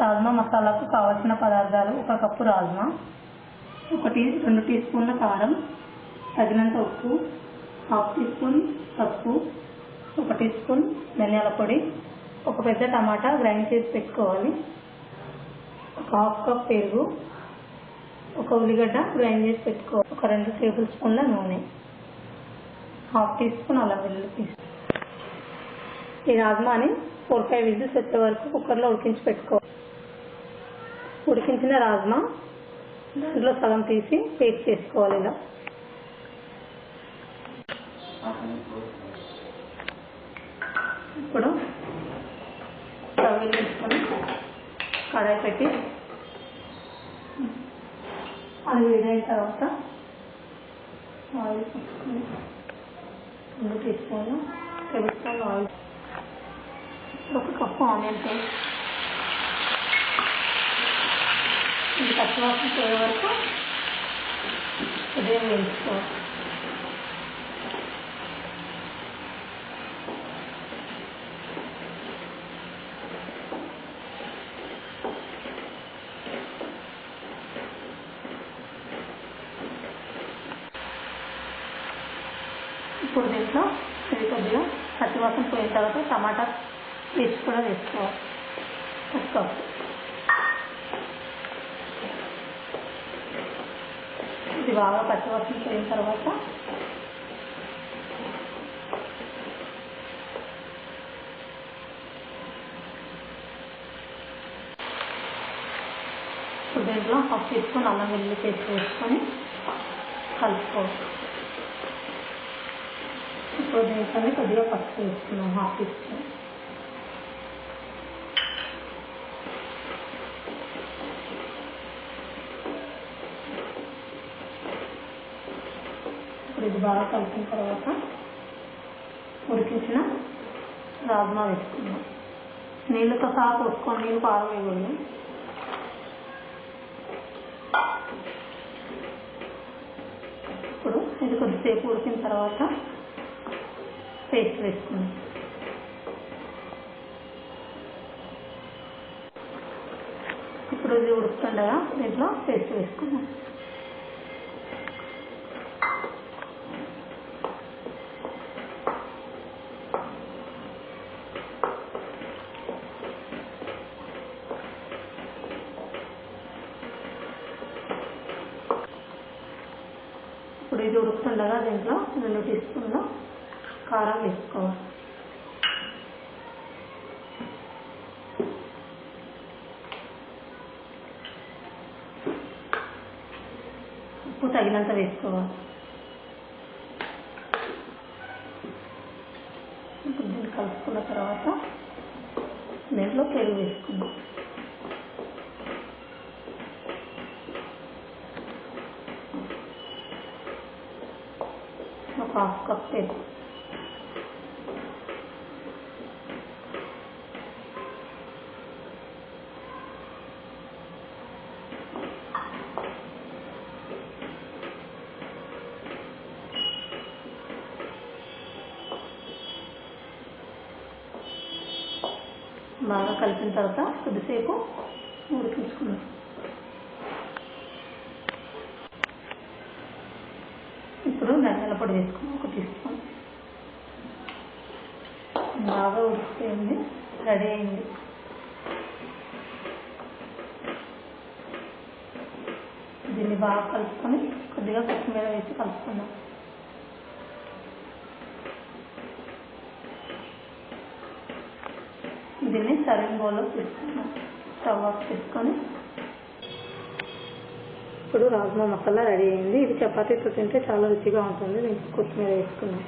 రాజ్మా మసాలాకు కావలసిన పదార్థాలు ఒక కప్పు రాజ్మా ఒక రెండు టీ స్పూన్ల కారం తగినంత ఉప్పు హాఫ్ టీ స్పూన్ పసుపు ఒక టీ స్పూన్ ధనియాల పొడి ఒక పెద్ద టమాటా గ్రైండ్ చేసి పెట్టుకోవాలి. ఒక హాఫ్ కప్ పెరుగు ఒక ఉల్లిగడ్డ గ్రైండ్ చేసి పెట్టుకోవాలి ఒక రెండు టేబుల్ స్పూన్ల నూనె హాఫ్ టీ స్పూన్ అల్లం వెల్లుల్లి పేస్ట్. ఈ రాజ్మాని ఫోర్ ఫైవ్ విజిల్స్ వచ్చే వరకు కుక్కర్లో ఉడికించి పెట్టుకో ఉడికించిన రాజ్మా దాంట్లో సగం తీసి పేస్ట్ చేసుకోవాలి ఇలా. ఇప్పుడు స్టవ్ వెలిగించుకొని కడాయి పెట్టి అది వేడైన తర్వాత ఆయిల్ తీసుకొని రెండు టీ టేబుల్ స్పూన్ ఆయిల్. ఒక కప్పు ఆనియన్ పేస్ట్. ఇది పచ్చివాసన పోయే వరకు ఉదయం వేయించుకోవాలి ఇప్పుడు దీంట్లో ఇది కొద్దిగా పచ్చివాసన పోయిన తర్వాత టమాటా పేస్ట్ కూడా వేసుకోవాలి ఒక కప్పు ఇది బాగా పచ్చివాసన పోయిన తర్వాత దీంట్లో హాఫ్ టీ స్పూన్ అల్లం వెల్లుల్లి పేస్ట్ వేసుకొని కలుపుకోవచ్చు. ఇప్పుడు దీంట్లోనే కొద్దిగా పసుపు వేసుకున్నాం హాఫ్ టీ స్పూన్. ఇప్పుడు ఇది బాగా కలిపిన తర్వాత ఉడికించిన రాజ్మా వేసుకున్నాం నీళ్ళతో సహా పోసుకోండి నీళ్ళు పారవేయకూడదు. ఇప్పుడు ఇది కొద్దిసేపు ఉడికిన తర్వాత పేస్ట్ వేసుకున్నాం ఇప్పుడు ఇది ఉడుకుతుండగా దీంట్లో పేస్ట్ వేసుకున్నాం ఇప్పుడు ఇది ఉడుకుతుండగా దీంట్లో రెండు టీ స్పూన్లు కారం వేసుకోవాలి. ఉప్పు తగినంత వేసుకోవాలి. ఇప్పుడు దీన్ని కలుపుకున్న తర్వాత దీంట్లో పెరుగు వేసుకుందాం. ఒక కప్ పెరుగు బాగా కలిపిన తర్వాత కొద్దిసేపు ఉడికించుకున్నాం ఇప్పుడు ధనియాల పొడి వేసుకుని ఒక టీ స్పూన్ బాగా ఉడికిపోయింది రెడీ అయింది. దీన్ని బాగా కలుపుకొని కొద్దిగా కొత్తిమీర వేసి కలుపుకుందాం. దీన్ని సరైన బౌల్లో తీసుకున్నాం స్టవ్ ఆఫ్ చేసుకొని ఇప్పుడు రాజ్మా మసాలా రెడీ అయింది. ఇది చపాతీతో తింటే చాలా రుచిగా ఉంటుంది. దీనికి కొత్తిమీర వేసుకున్నాం